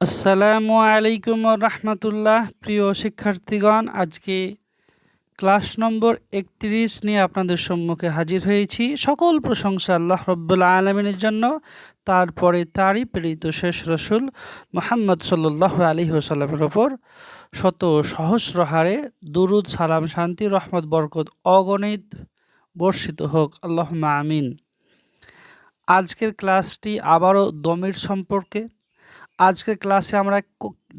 আসসালামু আলাইকুম রহমতুল্লাহ। প্রিয় শিক্ষার্থীগণ, আজকে ক্লাস নম্বর একত্রিশ নিয়ে আপনাদের সম্মুখে হাজির হয়েছি। সকল প্রশংসা আল্লাহ রব্বুল্লা আলমিনের জন্য। তারপরে তারই প্রেরিত শেষ রসুল মোহাম্মদ সাল্লাহ আলী ওসাল্লামের ওপর শত সহস্র হারে দুরুদ, সালাম, শান্তি, রহমত, বরকত, অগণিত বর্ষিত হোক। আল্লাহ আমিন। আজকের ক্লাসটি আবারও দমের সম্পর্কে আজকের ক্লাসে আমরা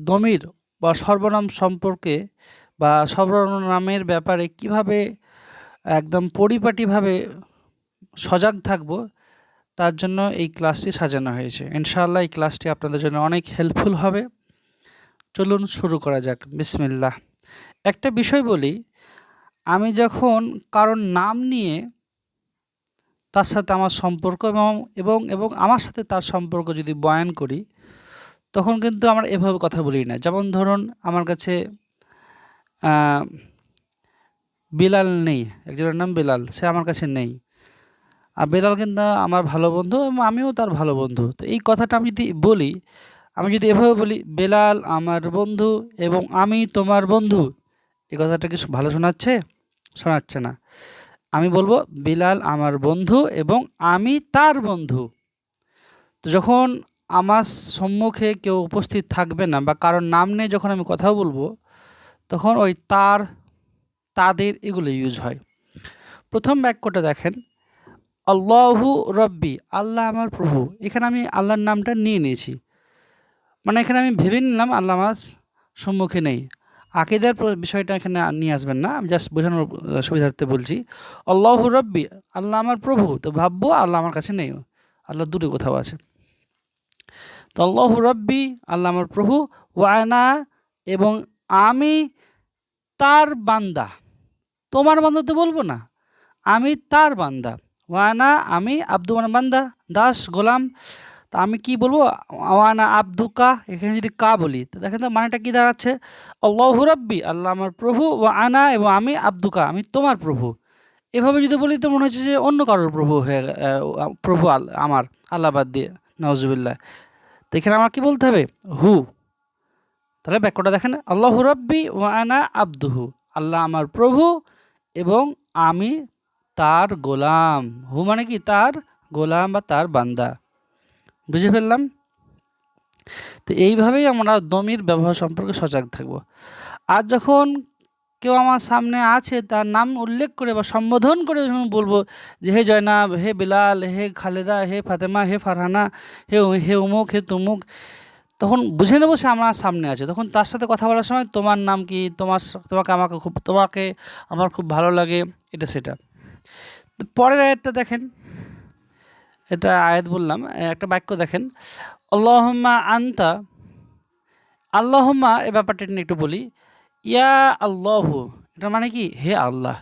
দমির বা সর্বনাম সম্পর্কে বা সর্বনামের ব্যাপারে কীভাবে একদম পরিপাটিভাবে সজাগ থাকব, তার জন্য এই ক্লাসটি সাজানো হয়েছে। ইনশাআল্লাহ এই ক্লাসটি আপনাদের জন্য অনেক হেল্পফুল হবে। চলুন শুরু করা যাক। বিসমিল্লাহ। একটা বিষয় বলি, আমি যখন কারোর নাম নিয়ে তার সাথে আমার সম্পর্ক এবং এবং এবং আমার সাথে তার সম্পর্ক যদি বয়ান করি তখন কিন্তু আমরা এভাবে কথা বলি না। যেমন ধরুন আমার কাছে বিলাল নেই। একজনের নাম বিলাল, সে আমার কাছে নেই। আর বিলাল কিন্তু আমার ভালো বন্ধু এবং আমিও তার ভালো বন্ধু। তো এই কথাটা আমি যদি বলি, আমি যদি এভাবে বলি, বেলাল আমার বন্ধু এবং আমি তোমার বন্ধু এই কথাটা কি ভালো শোনাচ্ছে? শোনাচ্ছে না। আমি বলব, বিলাল আমার বন্ধু এবং আমি তার বন্ধু। তো যখন আমার সম্মুখে কেউ উপস্থিত থাকবে না বা কারোর নাম নিয়ে যখন আমি কথা বলব, তখন ওই তার, তাদের এগুলো ইউজ হয়। প্রথম বাক্যটা দেখেন, আল্লাহু রব্বি আল্লাহ আমার প্রভু। এখানে আমি আল্লাহর নামটা নিয়ে নিয়েছি। মানে এখানে আমি ভেবে নিলাম আল্লাহ আমার সম্মুখে নেই। আকিদার বিষয়টা এখানে নিয়ে আসবেন না, আমি জাস্ট বোঝানোর, সুবিধার্থে বলছি, আল্লাহু রব্বি আল্লাহ আমার প্রভু। তো ভাববো আল্লাহ আমার কাছে নেই। আল্লাহ দূরে কোথাও আছে। তো রব্বি, আল্লাহ আমার প্রভু ওয়ানা এবং আমি তার বান্দা। তোমার বান্দা তো বলব না, আমি তার বান্দা। ওয়ানা আমি আব্দু বান্দা, দাস, গোলাম। তা আমি কি বলব? ওয়ানা আব্দুকা, এখানে যদি কা বলি, তো দেখেন তো মানেটা কী দাঁড়াচ্ছে? আল্লাহ রব্বি, আল্লাহ আমার প্রভু ও আনা এবং আমি আব্দুকা, আমি তোমার প্রভু। এভাবে যদি বলি, তো মনে হচ্ছে যে অন্য কারোর প্রভু হয়ে প্রভু আমার, আল্লাহ বাদ দিয়ে নওয়াজুবিল্লাহ তো এখানে আমার কি বলতে হবে? হু। তাহলে বাক্যটা দেখেন, আল্লাহ রব্বি ও আনা আব্দুহু। আল্লাহ আমার প্রভু এবং আমি তার গোলাম। হু মানে কি? তার গোলাম বা তার বান্দা। বুঝে ফেললাম? তো এইভাবেই আমরা দমির ব্যবহার সম্পর্কে সজাগ থাকব। আর যখন কেউ আমার সামনে আছে, তার নাম উল্লেখ করে বা সম্বোধন করে যখন বলব যে, হে জয়নাব, হে বিলাল, হে খালেদা, হে ফাতেমা, হে ফারহানা, হে হে উমুক, হে তুমুক, তখন বুঝে নেব সে আমার সামনে আছে। তখন তার সাথে কথা বলার সময়, তোমার নাম কি? তোমার তোমাকে আমাকে খুব, তোমাকে আমার খুব ভালো লাগে। এটা সেটা। পরের আয়াতটা দেখেন। এটা আয়াত বললাম, একটা বাক্য দেখেন। আল্লাহম্মা আন্তা, আল্লাহম্মা এ ব্যাপারটা নিয়ে একটু বলি। ইয়া আল্লাহ। এটা মানে কি? হে আল্লাহ।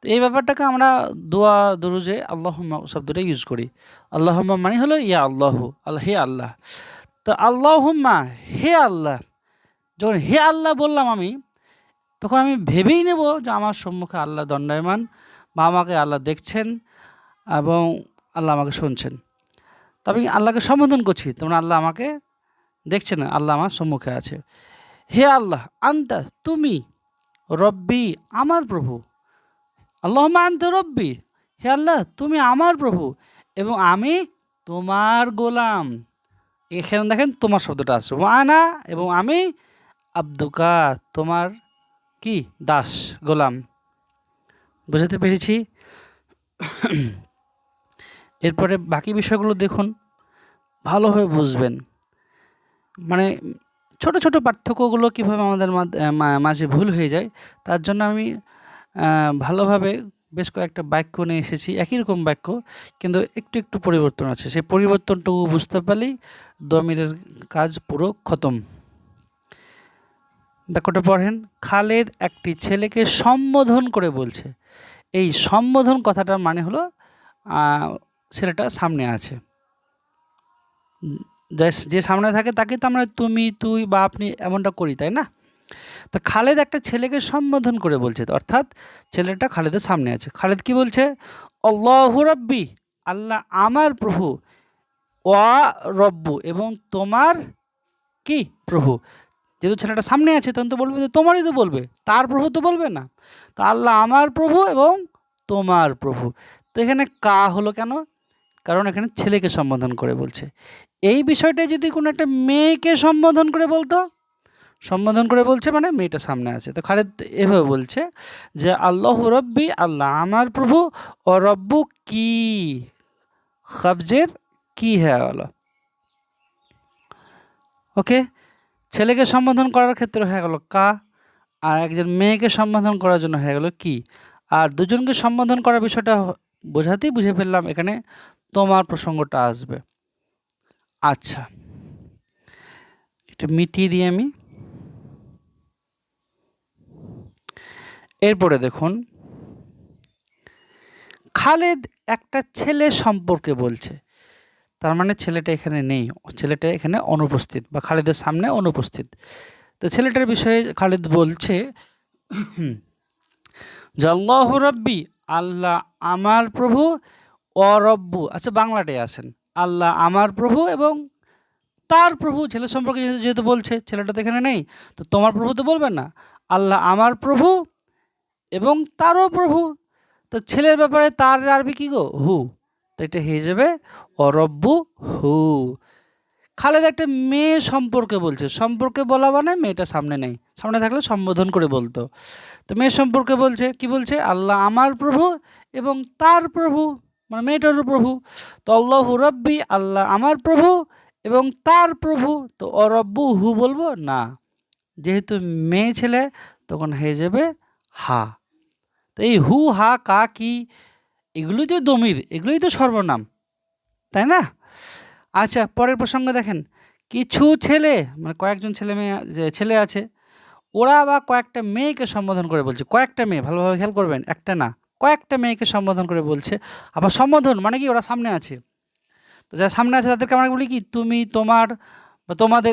তো এই ব্যাপারটাকে আমরা দোয়া, দরুজে আল্লাহম্মা শব্দটা ইউজ করি। আল্লাহম্মা মানে হলো ইয়া আল্লাহ আল্লাহ হে আল্লাহ। তো আল্লাহম্মা, হে আল্লাহ। যখন হে আল্লাহ বললাম আমি, তখন আমি ভেবেই নেব যে আমার সম্মুখে আল্লাহ দণ্ডায়মান বা আমাকে আল্লাহ দেখছেন এবং আল্লাহ আমাকে শুনছেন। তো আমি আল্লাহকে সম্বোধন করছি তোমরা আল্লাহ আমাকে দেখছেন না আল্লাহ আমার সম্মুখে আছে। হে আল্লাহ, আন্তা, তুমি, রব্বি, আমার প্রভু। আল্লাহ আন্তা, রব্বি, হে আল্লাহ, তুমি আমার প্রভু এবং আমি তোমার গোলাম। এখানে দেখেন তোমার শব্দটা আছে আনা এবং আমি আব্দুকা, তোমার কি? দাস, গোলাম। বুঝাতে পেরেছি? এরপরে বাকি বিষয়গুলো দেখুন, ভালোভাবে বুঝবেন। মানে ছোট ছোট পার্থক্যগুলো কীভাবে আমাদের মাঝে ভুল হয়ে যায়, তার জন্য আমি ভালোভাবে বেশ কয়েকটা বাক্য নিয়ে এসেছি। একই রকম বাক্য, কিন্তু একটু একটু পরিবর্তন আছে। সেই পরিবর্তনটুকু বুঝতে পারলেই দমিরের কাজ পুরো খতম। বাক্যটা পড়েন, খালেদ একটি ছেলেকে সম্বোধন করে বলছে। এই সম্বোধন কথাটার মানে হলো ছেলেটা সামনে আছে। যে- সামনে থাকে তাকে তো আমরা তুমি, তুই, বা আপনি এমনটা করি, তাই না? তো খালেদ একটা ছেলেকে সম্বোধন করে বলছে অর্থাৎ ছেলেটা খালেদের সামনে আছে। খালেদ কি বলছে? অল্লাহ রব্বি, আল্লাহ আমার প্রভু, ওয়া রব্বু, এবং তোমার কি প্রভু? যেহেতু ছেলেটা সামনে আছে, তখন তো বলবে তোমারই তো বলবে, তার প্রভু তো বলবে না। তো আল্লাহ আমার প্রভু এবং তোমার প্রভু। তো এখানে কা হলো কেন? কারণ এখানে ছেলেকে সম্বোধন করে বলছে। এই বিষয়টা যদি কোনো একটা মেয়েকে সম্বোধন করে বলতো, সম্বোধন করে বলছে মানে মেয়েটা সামনে আছে। তো খালেদ এভাবে বলছে যে, আল্লাহ রব্বি, আল্লাহ আমার প্রভু, ও রব্বু কি? কবজের কি হ্যাঁ বলো? ওকে? ছেলেকে সম্বোধন করার ক্ষেত্রে হয়ে গেল কা, আর একজন মেয়েকে সম্বোধন করার জন্য হয়ে গেল কি? আর দুজনকে সম্বোধন করার বিষয়টা বোঝাতেই বুঝে ফেললাম এখানে তোমার প্রসঙ্গটা আসবে। আচ্ছা। এটা মিটিয়ে দিই আমি। এরপরে দেখুন। খালেদ একটা ছেলে সম্পর্কে বলছে। তার মানে ছেলেটা এখানে নেই। ছেলেটা এখানে অনুপস্থিত বা খালেদের সামনে অনুপস্থিত। তো ছেলেটার বিষয়ে খালেদ বলছে, যে আল্লাহ রব্বি, আল্লাহ আমার প্রভু অরব্বু আচ্ছা বাংলাটাই আসেন। আল্লাহ আমার প্রভু এবং তার প্রভু, ছেলে সম্পর্কে যেহেতু বলছে, ছেলেটা তো এখানে নেই, তো তোমার প্রভু তো বলবে না। আল্লাহ আমার প্রভু এবং তারও প্রভু। তো ছেলের ব্যাপারে তার আরবি কী গো? হু। তো এটা হয়ে যাবে, অরব্বু হু। খালেদ একটা মেয়ে সম্পর্কে বলছে। সম্পর্কে বলা মানে মেয়েটা সামনে নেই। সামনে থাকলে সম্বোধন করে বলতো। তো মেয়ে সম্পর্কে বলছে, কি বলছে? আল্লাহ আমার প্রভু এবং তার প্রভু। মানে মেয়েটারও প্রভু। তো আল্লাহ রব্বি, আল্লাহ আমার প্রভু এবং তার প্রভু। তো অরব্বু হু বলব? না। যেহেতু মেয়ে ছেলে, তখন হয়ে যাবে হা। তো এই হু, হা, কা, কি, এগুলোই তো দমির, এগুলোই তো সর্বনাম। তাই না? আচ্ছা পরের প্রসঙ্গে দেখেন। কিছু ছেলে মানে কয়েকজন ছেলে মেয়ে ছেলে আছে, ওরা বা কয়েকটা মেয়েকে সম্বোধন করে বলছে। কয়েকটা মেয়ে, ভালোভাবে খেয়াল করবেন, একটা না। কয়েকটা মেয়েকে সম্বোধন করে বলছে। আবার সম্বোধন মানে কি? ওরা সামনে আছে। তো যারা সামনে আছে তাদেরকে আমরা বলি কি? তুমি, তোমার বা তোমাদের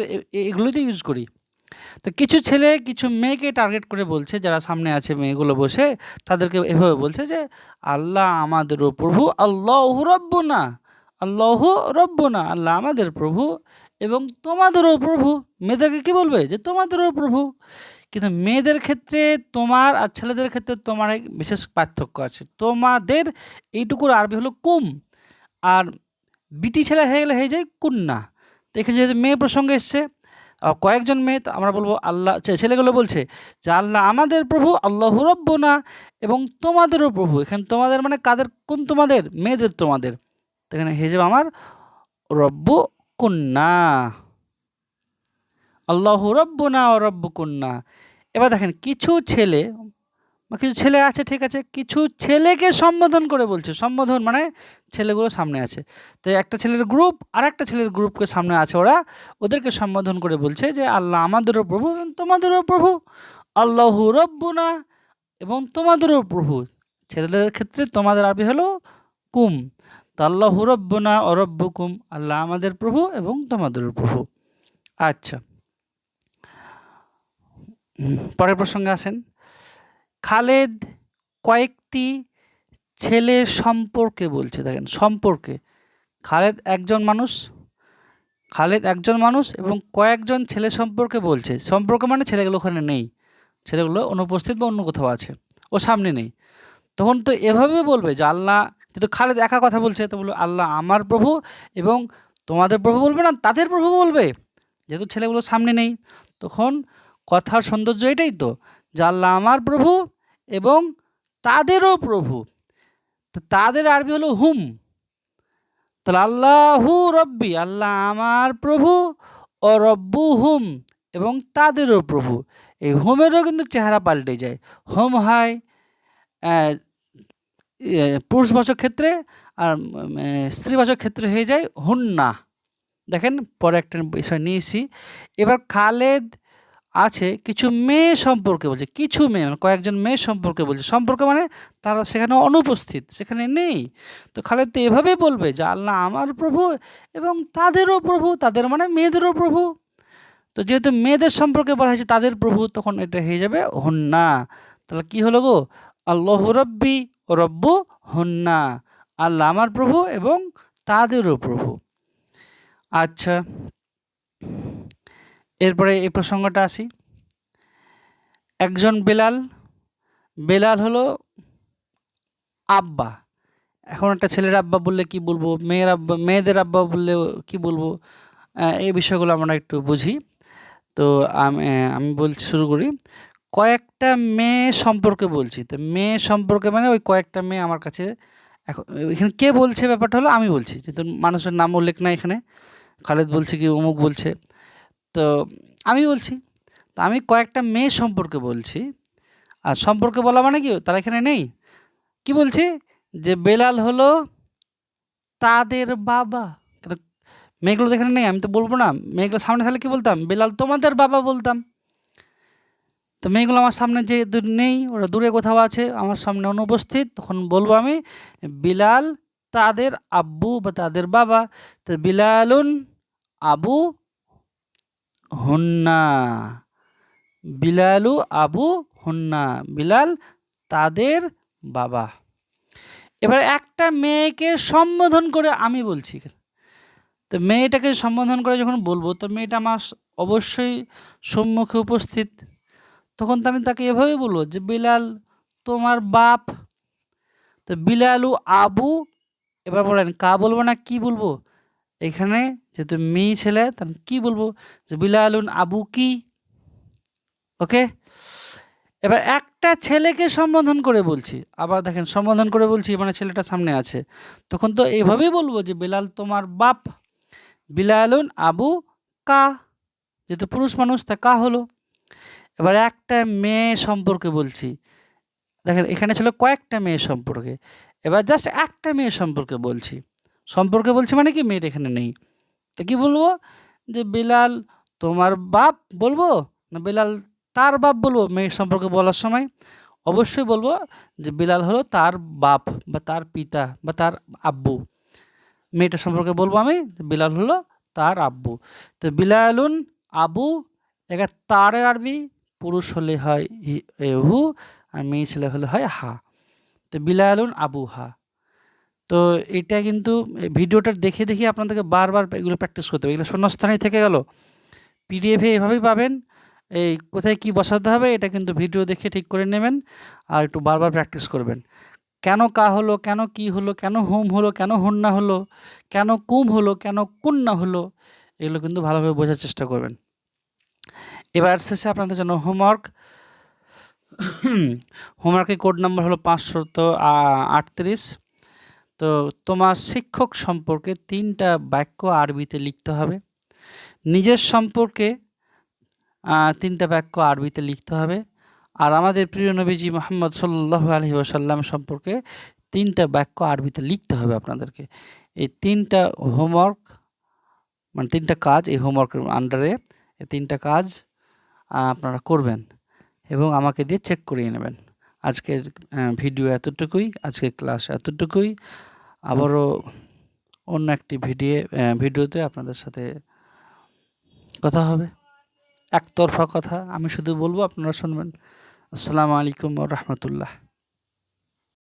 এগুলোই ইউজ করি। তো কিছু ছেলে, কিছু মেয়েকে টার্গেট করে বলছে, যারা সামনে আছে মেয়েগুলো বসে, তাদেরকে এভাবে বলছে যে, আল্লাহ আমাদেরও প্রভু আল্লাহ রব্ব না আল্লাহ রব্ব না আল্লাহ আমাদের প্রভু এবং তোমাদেরও প্রভু। মেয়েদেরকে কী বলবে? যে, তোমাদেরও প্রভু। কিন্তু মেয়েদের ক্ষেত্রে তোমার আর ছেলেদের ক্ষেত্রে তোমার বিশেষ পার্থক্য আছে। তোমাদের এইটুকুর আরবি হলো কুম, আর বিটি ছেলে হয়ে গেলে হয়ে যায় কুন্না। তো এখানে যেহেতু মেয়ে প্রসঙ্গে এসছে কয়েকজন মেয়ে, তো আমরা বলব আল্লাহ ছেলেগুলো বলছে যে, আল্লাহ আমাদের প্রভু, আল্লাহ না এবং তোমাদেরও প্রভু। এখানে তোমাদের মানে কাদের, কোন তোমাদের? মেয়েদের তোমাদের। তো এখানে হেজেব আমার রব্ব কন্যা আল্লাহ রব্বনা ও কন্যা এবার দেখেন, কিছু ছেলে কিছু ছেলে আছে, ঠিক আছে, কিছু ছেলেকে সম্বোধন করে বলছে। সম্বোধন মানে ছেলেগুলো সামনে আছে। তো একটা ছেলের গ্রুপ আর একটা ছেলের গ্রুপকে সামনে আছে ওরা। ওদেরকে সম্বোধন করে বলছে যে, আল্লাহ আমাদেরও প্রভু এবং তোমাদেরও প্রভু। আল্লাহ রব্বুনা এবং তোমাদেরও প্রভু। ছেলেদের ক্ষেত্রে তোমাদের আরবি হলো কুম। তো আল্লাহ রব্বনা অরব্বুকুম আল্লাহ আমাদের প্রভু এবং তোমাদেরও প্রভু। আচ্ছা। পরের প্রসঙ্গে আসেন। খালেদ কয়েকটি ছেলে সম্পর্কে বলছে, দেখেন, সম্পর্কে। খালেদ একজন মানুষ, খালেদ একজন মানুষ এবং কয়েকজন ছেলে সম্পর্কে বলছে। সম্পর্কে মানে ছেলেগুলো ওখানে নেই, ছেলেগুলো অনুপস্থিত বা অন্য কোথাও আছে, ও সামনে নেই। তখন তো এভাবে বলবে যে, আল্লাহ যেহেতু খালেদ একা কথা বলছে, তো বলবে, আল্লাহ আমার প্রভু এবং তোমাদের প্রভু বলবে না, তাদের প্রভু বলবে? যেহেতু ছেলেগুলো সামনে নেই, তখন কথার সৌন্দর্য এটাই তো, যে আল্লাহ আমার প্রভু এবং তাদেরও প্রভু। তো তাদের আরবি হলো হুম। তাহলে আল্লাহু রব্বি, আল্লাহ আমার প্রভু ও রব্বু হুম এবং তাদেরও প্রভু। এই হোমেরও কিন্তু চেহারা পাল্টে যায়। হোম হয় পুরুষবাচক ক্ষেত্রে আর স্ত্রীবাচক ক্ষেত্রে হয়ে যায় হুন্না। দেখেন পরে একটা বিষয় নিয়েছি। এবার খালেদ আছে কিছু মেয়ে সম্পর্কে বলছে, কিছু মেয়ে মানে কয়েকজন মেয়ে সম্পর্কে বলছে। সম্পর্কে মানে তারা সেখানে অনুপস্থিত, সেখানে নেই। তো খালেদ তো এভাবেই বলবে যে, আল্লাহ আমার প্রভু এবং তাদেরও প্রভু, তাদের মানে মেয়েদেরও প্রভু। তো যেহেতু মেয়েদের সম্পর্কে বলা হয়েছে তাদের প্রভু, তখন এটা হয়ে যাবে হন্না। তাহলে কি হলো গো? আল্লাহ রব্বি ও রব্বু হন্না। আল্লাহ আমার প্রভু এবং তাদেরও প্রভু। আচ্ছা এরপরে এই প্রসঙ্গটা আসি। একজন বেলাল বেলাল হলো আব্বা। এখন একটা ছেলের আব্বা বললে কি বলব, মেয়ের আব্বা, মেয়েদের আব্বা বললে কি বলব এই বিষয়গুলো আমরা একটু বুঝি। তো আমি আমি বলছি, শুরু করি। কয়েকটা মেয়ে সম্পর্কে বলছি। তো মেয়ে সম্পর্কে মানে ওই কয়েকটা মেয়ে আমার কাছে এখন, এখানে কে বলছে ব্যাপারটা হলো আমি বলছি। যেহেতু মানুষের নাম উল্লেখ নাই এখানে। খালেদ বলছে কি, অমুক বলছে। তো আমি বলছি, তো আমি কয়েকটা মেয়ে সম্পর্কে বলছি। আর সম্পর্কে বলা মানে কি? তারা এখানে নেই? কি বলছি? যে বেলাল হলো তাদের বাবা। মেয়েগুলো তো এখানে নেই, আমি তো বলব না। মেয়েগুলো সামনে থাকলে কী বলতাম? বেলাল তোমাদের বাবা বলতাম। তো মেয়েগুলো আমার সামনে যে নেই, ওরা দূরে কোথাও আছে, আমার সামনে অনুপস্থিত তখন বলব আমি, বিলাল তাদের আব্বু বা তাদের বাবা। তো বিলালুন আবু হুন্না। বিলালু আবু হুন্না। বিলাল তাদের বাবা। এবার একটা মেয়েকে সম্বোধন করে আমি বলছি। তো মেয়েটাকে সম্বোধন করে যখন বলব, তো মেয়েটা আমার অবশ্যই সম্মুখে উপস্থিত। তখন তো আমি তাকে এভাবে বলব যে, বিলাল, তোমার বাপ। তো বিলালু আবু, এবার বলেন, কা বলব না কি বলব? এখানে যেহেতু মেয়ে ছেলে, তাহলে কি বলব? যে বিলালুন আবু কি? ওকে এবার একটা ছেলেকে সম্বোধন করে বলছি। আবার দেখেন, সম্বোধন করে বলছি মানে ছেলেটা সামনে আছে। তখন তো এইভাবেই বলব যে বিলাল তোমার বাপ, বিলালুন আবু কা। যেহেতু পুরুষ মানুষ, তা কা হলো। এবার একটা মেয়ে সম্পর্কে বলছি। দেখেন, এখানে ছিল কয়েকটা মেয়ে সম্পর্কে। এবার জাস্ট একটা মেয়ে সম্পর্কে বলছি। সম্পর্কে বলছি মানে কি? মেয়ের এখানে নেই। তো কি বলব? যে বিলাল তোমার বাপ বলব? না বিলাল তার বাপ বলব মেয়ের সম্পর্কে বলার সময়? অবশ্যই বলব যে বিলাল হলো তার বাপ বা তার পিতা বা তার আব্বু। মেয়েটা সম্পর্কে বলব আমি বিলাল হলো তার আব্বু। তো বিলালুন আবু এখানে তারের আরবি, পুরুষ হলে হয় হি- আর মেয়ে ছেলে হলে হয় হা। তো বিলালুন আবু হা। তো এটা কিন্তু ভিডিওটা দেখে দেখে আপনাদেরকে বারবার এগুলো প্র্যাকটিস করতে হবে। এগুলো শূন্যস্থানেই থেকে গেল। পিডিএফে এভাবেই পাবেন। এই কোথায় কি বসাতে হবে এটা কিন্তু ভিডিও দেখে ঠিক করে নেবেন আর একটু বারবার প্র্যাকটিস করবেন। কেন কা হলো, কেন কি হলো, কেন হুম হলো, কেন হুন্না হলো, কেন কুম হলো, কেন কুন্না হলো, এগুলো কিন্তু ভালোভাবে বোঝার চেষ্টা করবেন। এবার শেষে আপনাদের জন্য হোমওয়ার্ক হোমওয়ার্কের কোড নাম্বার হলো পাঁচশত আটত্রিশ। তো তোমার শিক্ষক সম্পর্কে তিনটা বাক্য আরবিতে লিখতে হবে। নিজের সম্পর্কে তিনটা বাক্য আরবিতে লিখতে হবে। আর আমাদের প্রিয় নবীজি মোহাম্মদ সাল্লাহ আলহি ওসাল্লাম সম্পর্কে তিনটা বাক্য আরবিতে লিখতে হবে আপনাদেরকে। এই তিনটা হোমওয়ার্ক মানে তিনটা কাজ এই হোমওয়ার্কের আন্ডারে এই তিনটা কাজ আপনারা করবেন এবং আমাকে দিয়ে চেক করিয়ে নেবেন। আজকের ভিডিও এতটুকুই, আজকের ক্লাস এতটুকুই। আবারও অন্য একটি ভিডিও ভিডিওতে আপনাদের সাথে কথা হবে। একতরফা কথা, আমি শুধু বলব, আপনারা শুনবেন। আসসালামু আলাইকুম রহমতুল্লাহ।